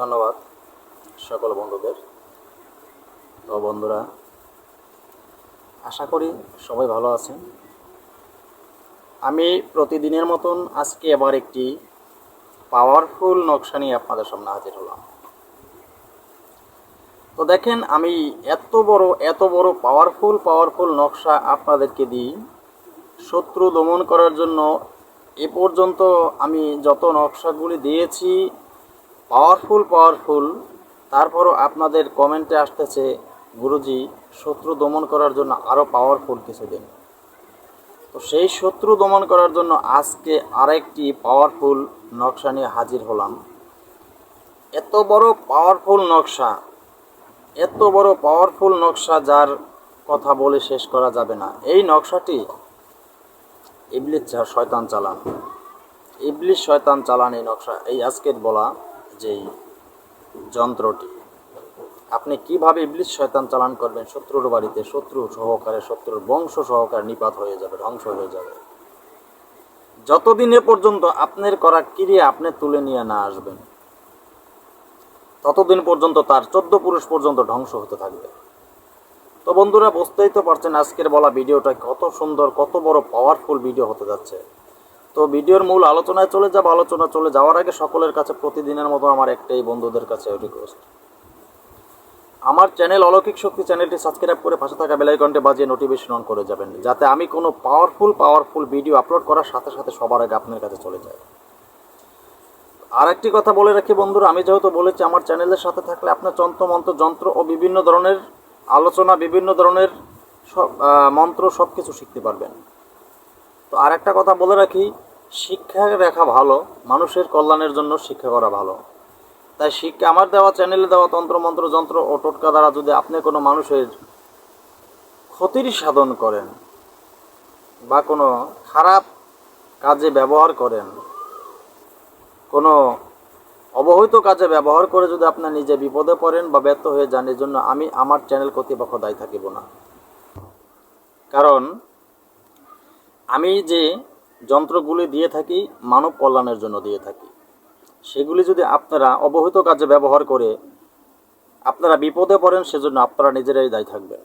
ধন্যবাদ সকল বন্ধুদের। তো বন্ধুরা, আশা করি সবাই ভালো আছেন। আমি প্রতিদিনের মতন আজকে আবার একটি পাওয়ারফুল নকশা নিয়ে আপনাদের সামনে হাজির হলাম। তো দেখেন, আমি এত বড় এত বড় পাওয়ারফুল পাওয়ারফুল নকশা আপনাদেরকে দিই। শত্রু দমন করার জন্য এ পর্যন্ত আমি যত নকশাগুলি দিয়েছি পাওয়ারফুল পাওয়ারফুল। তারপরও আপনাদের কমেন্টে আসতেছে, গুরুজি, শত্রু দমন করার জন্য আরও পাওয়ারফুল কিছু দিন তো সেই শত্রু দমন করার জন্য আজকে আরেকটি পাওয়ারফুল নকশা নিয়ে হাজির হলাম। এত বড় পাওয়ারফুল নকশা, এত বড় পাওয়ারফুল নকশা যার কথা বলে শেষ করা যাবে না। এই নকশাটি ইবলিস শয়তান চালান। ইবলিস শয়তান চালান এই নকশা, এই আজকের বলা। যেই যন্ত্রটি, আপনি কীভাবে ইবলিস শয়তান চালান করবেন? শত্রুর বাড়িতে শত্রু সহকারে, শত্রুর বংশ সহকারে নিপাত হয়ে যাবে, ধ্বংস হয়ে যাবে। যতদিনে পর্যন্ত আপনার করা ক্রিয়া আপনি তুলে নিয়ে না আসবেন, ততদিন পর্যন্ত তার চোদ্দ পুরুষ পর্যন্ত ধ্বংস হতে থাকবে। তো বন্ধুরা, বুঝতেই তো পারছেন আজকের বলা ভিডিওটা কত সুন্দর, কত বড় পাওয়ারফুল ভিডিও হতে যাচ্ছে। তো ভিডিওর মূল আলোচনায় চলে যাব। আলোচনা চলে যাওয়ার আগে সকলের কাছে প্রতিদিনের মতো আমার একটাই বন্ধুদের কাছে রিকোয়েস্ট আমার চ্যানেল অলৌকিক শক্তি চ্যানেলটি সাবস্ক্রাইব করে পাশে থাকা বেলাইকনটি বাজিয়ে নোটিফিকেশন অন করে যাবেন, যাতে আমি কোনো পাওয়ারফুল পাওয়ারফুল ভিডিও আপলোড করার সাথে সাথে সবার আগে আপনার কাছে চলে যায়। আর একটি কথা বলে রাখি বন্ধুরা, আমি যেহেতু বলেছি আমার চ্যানেলের সাথে থাকলে আপনার মন্ত্র যন্ত্র ও বিভিন্ন ধরনের আলোচনা, বিভিন্ন ধরনের সব মন্ত্র সব কিছু শিখতে পারবেন। তো আর একটা কথা বলে রাখি শিক্ষা রাখা ভালো, মানুষের কল্যাণের জন্য শিক্ষা করা ভালো। তাই শিক্ষা আমার দেওয়া চ্যানেলে দেওয়া, তন্ত্র, মন্ত্র, যন্ত্র ও টোটকা দ্বারা যদি আপনি কোনো মানুষের ক্ষতির সাধন করেন বা কোনো খারাপ কাজে ব্যবহার করেন, কোনো অবহিত কাজে ব্যবহার করে যদি আপনার নিজে বিপদে পড়েন বা ব্যর্থ হয়ে যান জন্য আমি আমার চ্যানেল কর্তৃপক্ষ দায়ী থাকিব না। কারণ আমি যে যন্ত্রগুলি দিয়ে থাকি, মানব কল্যাণের জন্য দিয়ে থাকি। সেগুলি যদি আপনারা অবহিত কাজে ব্যবহার করে আপনারা বিপদে পড়েন, সেজন্য আপনারা নিজেরাই দায়ী থাকবেন।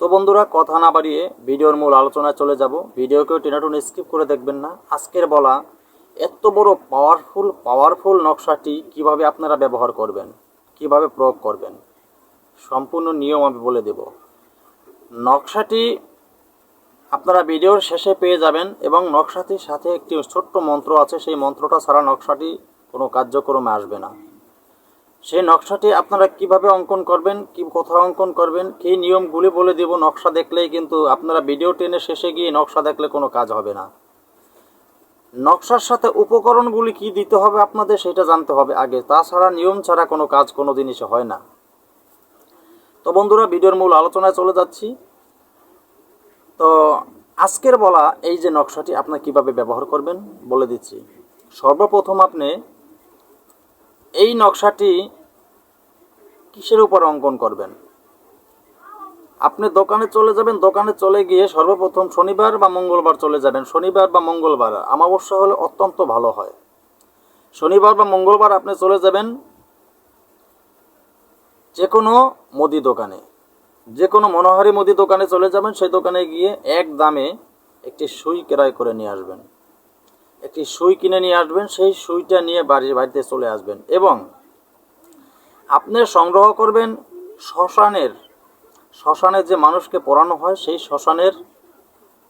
তো বন্ধুরা, কথা না বাড়িয়ে ভিডিওর মূল আলোচনায় চলে যাব। ভিডিওকেও টেনাটুন স্কিপ করে দেখবেন না। আজকের বলা, এত বড় পাওয়ারফুল পাওয়ারফুল নকশাটি কীভাবে আপনারা ব্যবহার করবেন, কীভাবে প্রয়োগ করবেন, সম্পূর্ণ নিয়ম আমি বলে দেব। নকশাটি আপনারা ভিডিওর শেষে পেয়ে যাবেন এবং নকশাটির সাথে একটি ছোট্ট মন্ত্র আছে, সেই মন্ত্রটা ছাড়া নকশাটি কোনো কার্যক্রমে আসবে না। সেই নকশাটি আপনারা কীভাবে অঙ্কন করবেন, কি কোথায় অঙ্কন করবেন, কী নিয়মগুলি বলে দেব নকশা দেখলেই কিন্তু আপনারা ভিডিও টেনে শেষে গিয়ে নকশা দেখলে কোনো কাজ হবে না। নকশার সাথে উপকরণগুলি কি দিতে হবে আপনাদের সেটা জানতে হবে আগে, তাছাড়া নিয়ম ছাড়া কোনো কাজ কোনো জিনিসে হয় না। তো বন্ধুরা, ভিডিওর মূল আলোচনায় চলে যাচ্ছি। তো আজকের বলা এই যে নকশাটি আপনি কীভাবে ব্যবহার করবেন বলে দিচ্ছি। সর্বপ্রথম আপনি এই নকশাটি কিসের উপর অঙ্কন করবেন? আপনি দোকানে চলে যাবেন, দোকানে চলে গিয়ে সর্বপ্রথম শনিবার বা মঙ্গলবার চলে যাবেন। শনিবার বা মঙ্গলবার আমাবস্যা হলে অত্যন্ত ভালো হয়। শনিবার বা মঙ্গলবার আপনি চলে যাবেন যে কোনো মুদি দোকানে। যে কোনো মনোহারি মুদি দোকানে চলে যাবেন, সেই দোকানে গিয়ে এক দামে একটি সুই ক্রয় করে নিয়ে আসবেন। একটি সুই কিনে নিয়ে আসবেন, সেই সুইটা নিয়ে বাড়ির বাড়িতে চলে আসবেন এবং আপনি সংগ্রহ করবেন শ্মশানের, শ্মশানে যে মানুষকে পড়ানো হয়, সেই শ্মশানের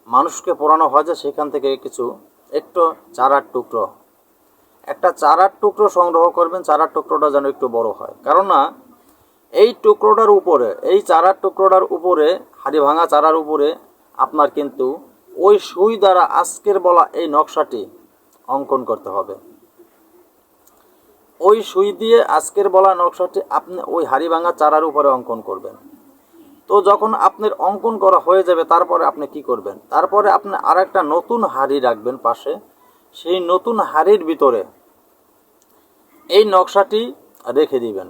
মানুষকে পড়ানো হয় যে সেখান থেকে কিছু একটু চারার টুকরো। একটা চারার টুকরো সংগ্রহ করবেন, চারার টুকরোটা যেন একটু বড় হয়। কারণ না এই টুকরোটার উপরে, এই চারার টুকরোটার উপরে, হাড়ি ভাঙা চারার উপরে আপনার কিন্তু ওই সুই দ্বারা আজকের বলা এই নকশাটি অঙ্কন করতে হবে। ওই সুই দিয়ে আজকের বলা নকশাটি আপনি ওই হাড়ি ভাঙা চারার উপরে অঙ্কন করবেন। তো যখন আপনার অঙ্কন করা হয়ে যাবে, তারপরে আপনি কি করবেন? তারপরে আপনি আর একটা নতুন হাড়ি রাখবেন পাশে। সেই নতুন হাড়ির ভিতরে এই নকশাটি রেখে দিবেন।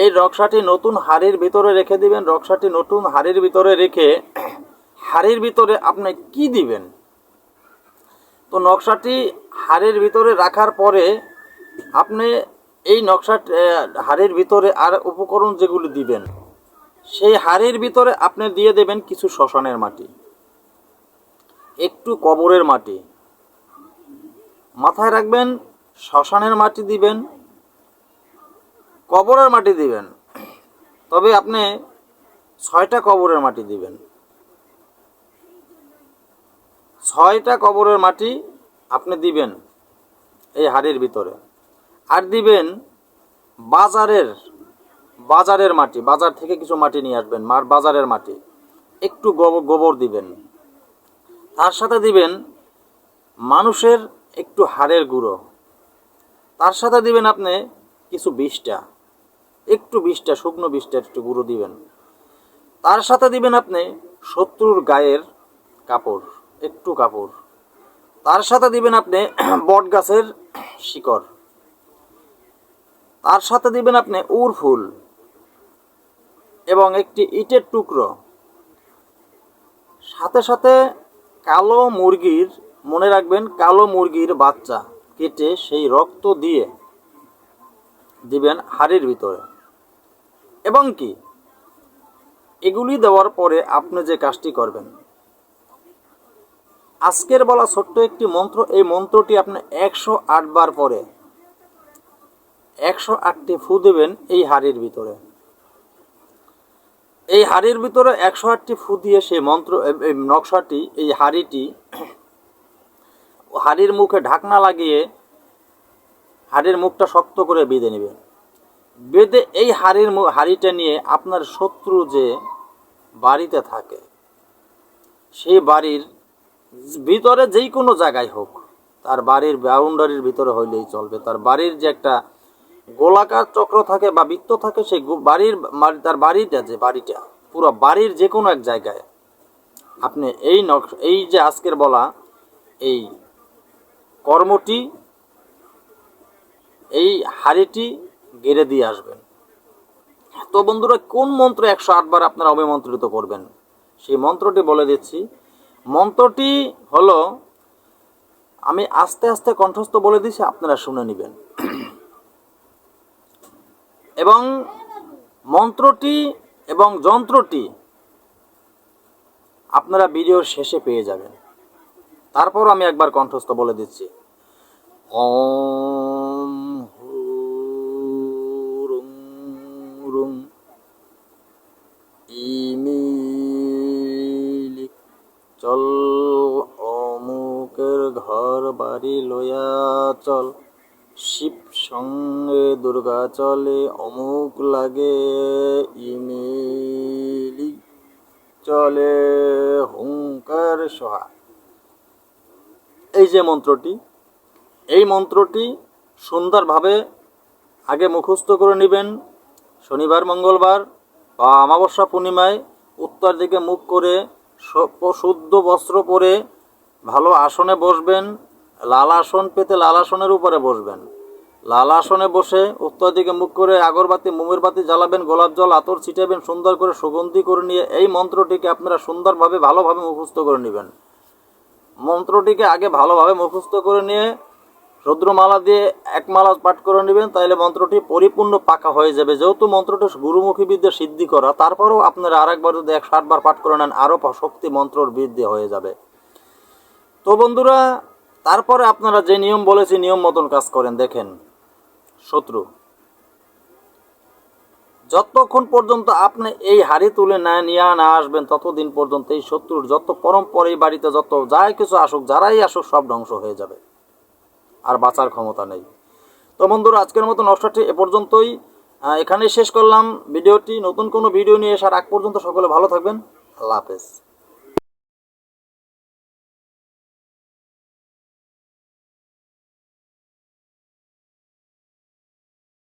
এই নকশাটি নতুন হাড়ির ভিতরে রেখে দিবেন নকশাটি নতুন হাড়ির ভিতরে রেখে হাড়ির ভিতরে আপনি কি দিবেন? তো নকশাটি হাড়ির ভিতরে রাখার পরে আপনি এই নকশা হাড়ির ভিতরে আর উপকরণ যেগুলি দিবেন, সেই হাড়ির ভিতরে আপনি দিয়ে দেবেন কিছু শ্মশানের মাটি, একটু কবরের মাটি। মাথায় রাখবেন, শ্মশানের মাটি দিবেন কবরের মাটি দিবেন। তবে আপনি ছয়টা কবরের মাটি দিবেন। ছয়টা কবরের মাটি আপনি দিবেন এই হাড়ির ভিতরে। আর দিবেন বাজারের বাজারের মাটি, বাজার থেকে কিছু মাটি নিয়ে আসবেন, মার বাজারের মাটি। একটু গোবর দিবেন। তার সাথে দিবেন মানুষের একটু হাড়ের গুঁড়ো। তার সাথে দিবেন আপনি কিছু বিষটা একটু বিষটা, শুকনো বিষটা একটু গুঁড়ো দিবেন। তার সাথে দিবেন আপনি শত্রুর গায়ের কাপড়, একটু কাপড়। তার সাথে দিবেন আপনি বট গাছের শিকড়। তার সাথে দিবেন আপনি উর ফুল এবং একটি ইটের টুকরো। সাথে সাথে কালো মুরগির, মনে রাখবেন কালো মুরগির বাচ্চা কেটে সেই রক্ত দিয়ে দিবেন হাড়ির ভিতরে। এবং কি? এগুলি দেওয়ার পরে আপনি যে কাজটি করবেন। আজকের বলা ছোট্ট একটি মন্ত্র, এই মন্ত্রটি আপনি একশো আট বার পরে একশো আটটি ফু দেবেন এই হাড়ির ভিতরে। এই হাড়ির ভিতরে একশো আটটি ফু দিয়ে সেই মন্ত্র, এই নকশাটি, এই হাড়িটি, হাড়ির মুখে ঢাকনা লাগিয়ে হাড়ির মুখটা শক্ত করে বেঁধে নেবেন। বেঁধে এই হাড়ির হাড়িটা নিয়ে আপনার শত্রু যে বাড়িতে থাকে, সেই বাড়ির ভিতরে যেই কোনো জায়গায় হোক, তার বাড়ির বাউন্ডারির ভিতরে হইলেই চলবে। তার বাড়ির যে একটা গোলাকার চক্র থাকে বা বৃত্ত থাকে, সেই বাড়ির তার বাড়িটা যে বাড়িটা, পুরো বাড়ির যে কোনো এক জায়গায় আপনি এই নকশ এই যে আজকের বলা এই কর্মটি, এই হাড়িটি গেড়ে দিয়ে আসবেন। তো বন্ধুরা, কোন মন্ত্র একশো আটবার আপনারা অভিমন্ত্রিত করবেন? সেই মন্ত্রটি বলে দিচ্ছি। মন্ত্রটি হলো, আমি আস্তে আস্তে কণ্ঠস্থ বলে দিচ্ছি আপনারা শুনে নেবেন। এবং মন্ত্রটি এবং যন্ত্রটি আপনারা ভিডিওর শেষে পেয়ে যাবেন। তারপর আমি একবার কণ্ঠস্থ বলে দিচ্ছি। ওম হুরুং রুং ইমিলি চল অমুকের ঘর লয়া চল। শিব সঙ্গে দুর্গা চলে, অমুক লাগে ইমেলি চলে, হুঙ্কার সোহা। এই যে মন্ত্রটি, এই মন্ত্রটি সুন্দরভাবে আগে মুখস্থ করে নেবেন। শনিবার, মঙ্গলবার বা অমাবস্যা পূর্ণিমায় উত্তর দিকে মুখ করে শুদ্ধ বস্ত্র পরে ভালো আসনে বসবেন। লাল আসন পেতে লালাসনের উপরে বসবেন। লালাসনে বসে উত্তর দিকে মুখ করে আগরবাতি, মোমের বাতি জ্বালাবেন, গোলাপ জল, আতর ছিটাবেন, সুন্দর করে সুগন্ধি করে নিয়ে এই মন্ত্রটিকে আপনারা সুন্দরভাবে, ভালোভাবে মুখস্থ করে নেবেন। মন্ত্রটিকে আগে ভালোভাবে মুখস্থ করে নিয়ে রুদ্রমালা দিয়ে এক মালা পাঠ করে নেবেন তাহলে মন্ত্রটি পরিপূর্ণ পাকা হয়ে যাবে। যেহেতু মন্ত্রটি গুরুমুখী বিদ্যা সিদ্ধি করা, তারপরেও আপনারা আরেকবার যদি এক ষাটবার পাঠ করে নেন, আরও শক্তি মন্ত্রর বৃদ্ধি হয়ে যাবে। তো বন্ধুরা তারপরে আপনারা যে নিয়ম বলেছি নিয়ম মতন কাজ করেন দেখেন। শত্রু। যতক্ষণ পর্যন্ত আপনি এই হাড়ি তুলে না নিয়ে না আসবেন ততদিন পর্যন্ত এই শত্রুর যত পরম্পর এই বাড়িতে যত যাই কিছু আসুক যারাই আসুক সব ধ্বংস হয়ে যাবে। আর বাঁচার ক্ষমতা নেই। তো বন্ধুরা আজকের মতো নকশাটি এ পর্যন্তই। আহ, এখানেই শেষ করলাম। ভিডিওটি নতুন কোনো ভিডিও নিয়ে আসার আগ পর্যন্ত সকলে ভালো থাকবেন। আল্লাহ হাফেজ।